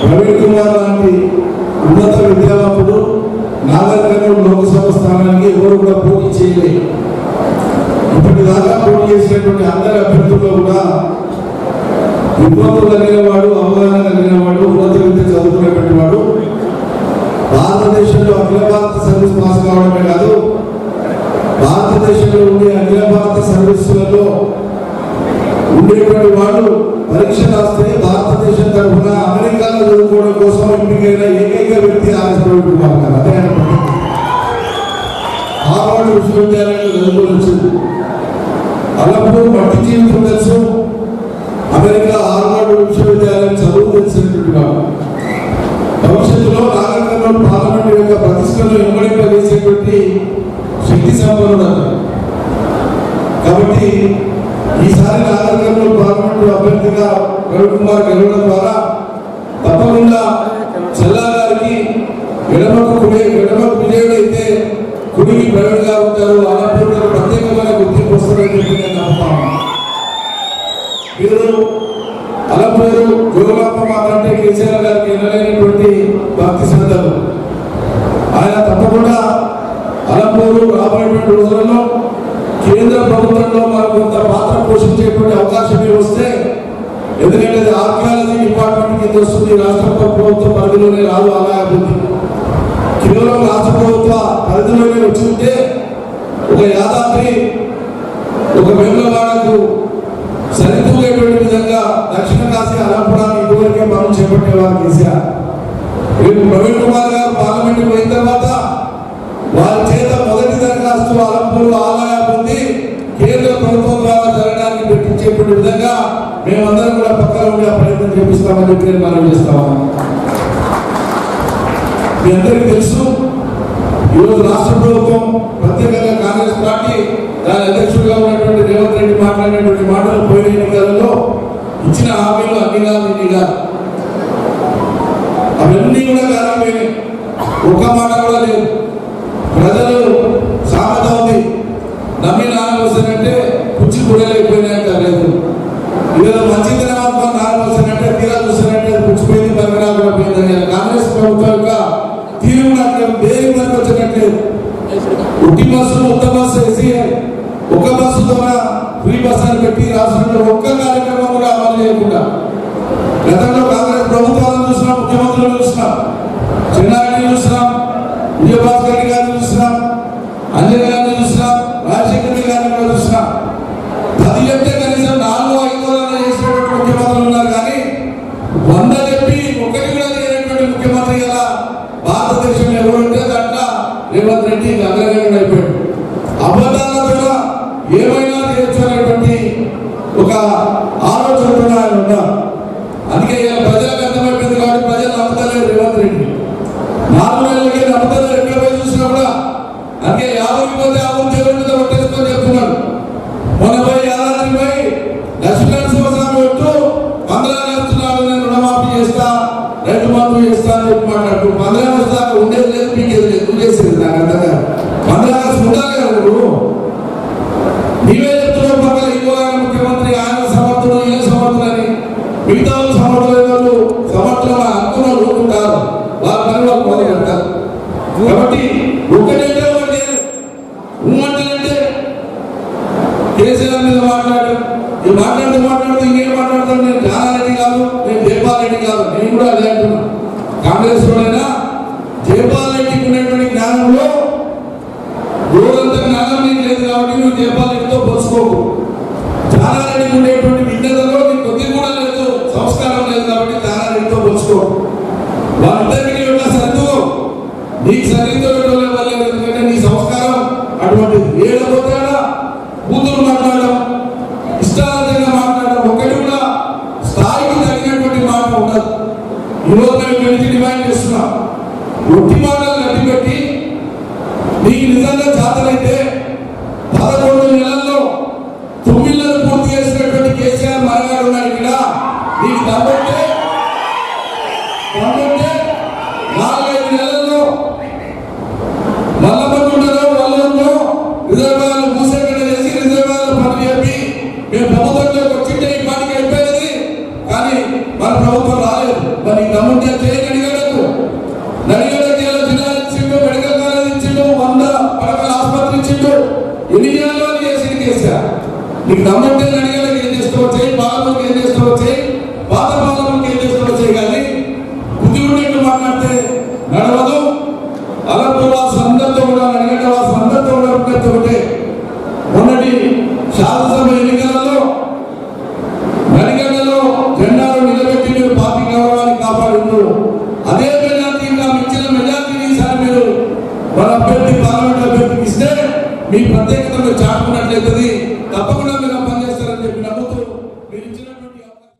ప్రవీణ్ కుమార్ లాంటి ఉన్నత విద్యావంతుడు నాగరికర్ణం లోక్సభ స్థానానికి ఎవరు కూడా పోటీ చేయలేదు ఇప్పటిదాకా పోటీ చేసినటువంటి అందరి అభ్యర్థుల్లో కూడా విద్వత్తు కలిగిన వాడు అవగాహన కలిగిన వాడు ఉన్నత విద్య చదువుకునేటువంటి వాడు. భారతదేశంలో అఖిల భారత సర్వీస్ పాస్ కావడమే కాదు భారతదేశంలో ఉండే అఖిల భారత సర్వీసులలో వాడు పరీక్ష రాస్తే భారతదేశం తరఫున అమెరికాలో చదువుకోవడం కోసం ఎంపికైన ఏకైక వ్యక్తి ఆర్ఎస్ కుమార్ గారు. అదే ఆయన హార్వర్డ్ విశ్వవిద్యాలయంలో చదువుకోవచ్చు వచ్చింది. అల్లప్పుడు మట్టి జీవితం తెలుసు. అమెరికా హార్వర్డ్ విశ్వవిద్యాలయం చదువు తెలిసినటువంటి వాడు. భవిష్యత్తులో నాగరికంలో పార్లమెంట్ యొక్క ప్రతిష్టను ఇమ్మడింపజేసేటువంటి శక్తి సంపన్నుడు కాబట్టి ఈసారి నాగరికంలో పార్లమెంట్ అభ్యర్థిగా రవి కుమార్ గెలవడం ద్వారా తప్పకుండా చెల్లా గారికి ఎడమకు కుడి ఎడమకు విజయుడు అయితే కుడికి ప్రవీణ్గా ఉంటారు. అలాంటి ప్రత్యేకమైన గుర్తింపు వస్తుందని చెప్పి నేను నమ్ముతాను. మీరు అలంపూరు గోలాప మాత్రంటే కేసీఆర్ గారికి ఎనలేనటువంటి భక్తి శ్రద్ధలు. ఆయన తప్పకుండా అలంపూరు రాబోయేటువంటి రోజులలో కేంద్ర ప్రభుత్వంలో మనకు అనేది ఆర్కియాలజీ డిపార్ట్మెంట్ కింద వస్తుంది. రాష్ట్ర ప్రభుత్వ పరిధిలోనే రాదు అలా అభివృద్ధి కేవలం రాష్ట్ర ప్రభుత్వ పరిధిలోనే వచ్చింటే ఒక యాదాద్రి ఒక వేములవాడకు సరితూగేటువంటి విధంగా దక్షిణ కాశీ అలంపురాన్ని ఇదివరకే మనం చేపట్టేవారు కేసీఆర్. రేపు ప్రవీణ్ కుమార్ గారు పార్లమెంట్ పోయిన తర్వాత వారి చేత మొదటి దరఖాస్తు అలంపూర్ ఆలయ పొంది కేంద్ర ప్రభుత్వం ద్వారా జరగడానికి పెట్టించేటువంటి విధంగా మేమందరం కూడా పక్కన ఉండే ప్రయత్నం చేపిస్తామని చెప్పి నేను మనం చేస్తాము మీ అందరికీ తెలుసు ఈరోజు రాష్ట్ర ప్రభుత్వం ప్రత్యేకంగా కాంగ్రెస్ పార్టీ దాని అధ్యక్షుడిగా ఉన్నటువంటి రేవంత్ రెడ్డి మాట్లాడినటువంటి మాటలు పోయిన ఎన్నికలలో ఇచ్చిన హామీలు అన్ని కాదు ఇన్ని కాదు. అవన్నీ కూడా కాకపోయినాయి ఒక్క మాట కూడా లేదు. కాంగ్రెస్ ప్రభుత్వం యొక్క తీరు నాకు దేని వరకు వచ్చినట్లేదు ఉట్టి బస్సు ఉత్త బస్సు వేసి ఒక బస్సు ద్వారా ఫ్రీ బస్ అని పెట్టి రాష్ట్రంలో ఒక్క కార్యక్రమం కూడా అమలు చేయకుండా గతంలో కాంగ్రెస్ ప్రభుత్వాలను చూసినాం ముఖ్యమంత్రులను చూసినాం చిన్నారెడ్డి చూసినాం విజయభాస్కర్ రెడ్డి గారిని చూసినాం అంజన్ గారిని చూసినాం రాజశేఖర ముఖ్యమంత్రి కదా భారతదేశంలో ఎవరుంటే దాంట్లో రేవంత్ రెడ్డి లేదు పీకేది నాకు అర్థం కాదు పంద్రా నీవే చెప్తున్నావు పక్కన ముఖ్యమంత్రి ఆయన సమర్థుడు సమర్థులని మిగతా సమర్థులైన వాళ్ళు పని వాళ్ళు కాబట్టి ఒకటి కేసీఆర్ మీద మాట్లాడు. ఈ మాట్లాడుతూ మాట్లాడుతూ ఇంకేం మాట్లాడుతాను నేను జానారెడ్డి కాదు నేను జయపాల్ రెడ్డి కాదు. నేను కూడా అదే అంటున్నాను కాంగ్రెస్ కూడా దూరంత జ్ఞానం నీకు లేదు కాబట్టి నువ్వు దీపాలతో రెడ్డితో పంచుకోకు ఉండేటువంటి విజ్ఞతలో నీకు కొద్ది కూడా లేదు సంస్కారం లేదు కాబట్టి జానారెడ్డితో పంచుకోకు వాళ్ళందరికీ ఉన్న సర్దు నీకు సరిగ్గా వెళ్ళలేదు ఎందుకంటే నీ సంస్కారం అటువంటి ఏడపోతాడా కూతురు మాట్లాడడం. ఇష్టాలంతంగా మాట్లాడడం. ఒకటి కూడా స్థాయికి తగినటువంటి మాట ఉండదు. ఈరోజు మేము డిమాండ్ చేస్తున్నాం ఒట్టి మాటలు గట్టి పెట్టి నీకు నిజంగా జాతరైతే పదకొండు నెలల్లో తొమ్మిదిన్నర పూర్తి చేసినటువంటి కేసీఆర్ మరణాలు ఉన్నాడు ఇక్కడ దీనికి దమ్ముంటే దమ్ముంటే నాలుగైదు నెలల్లో మల్లమ్మకుంటలో వల్లంలో రిజర్వాయర్లు మూసేకడ చేసి రిజర్వాయర్లు పనులు చెప్పి మేము ప్రభుత్వంలోకి వచ్చింటే ఈ పాటికి అయిపోయేది. కానీ మన ప్రభుత్వం రాలేదు. మరి దమ్ముంటే చేయలేదు. నీకు దమ్మంటే నడిగడకి ఏం చేసుకోవచ్చు? చేయి ఏం చేసుకోవచ్చు? చేయి పాత ఏం చేసుకోవచ్చు చేయి కానీ బుద్ధి ఉండేట్టు మాట్లాడితే నడవదు. అలంపూర్ వాసు అందరితో కూడా నడిగడ్డ వాసు అందరితో కూడా ఉండేది ఒకటే. మొన్నటి శాసనసభ ఎన్నికలలో నడిగడ్డలో జెండాలు నిలబెట్టి మీరు పార్టీ గౌరవాన్ని కాపాడుతూ అదే మెజార్టీ నాకు మించిన మెజార్టీని ఈసారి మీరు. మన అభ్యర్థి పార్లమెంట్ అభ్యర్థికి ఇస్తే మీ ప్రత్యేకతను చాటుకున్నట్లయితుంది. తప్పకుండా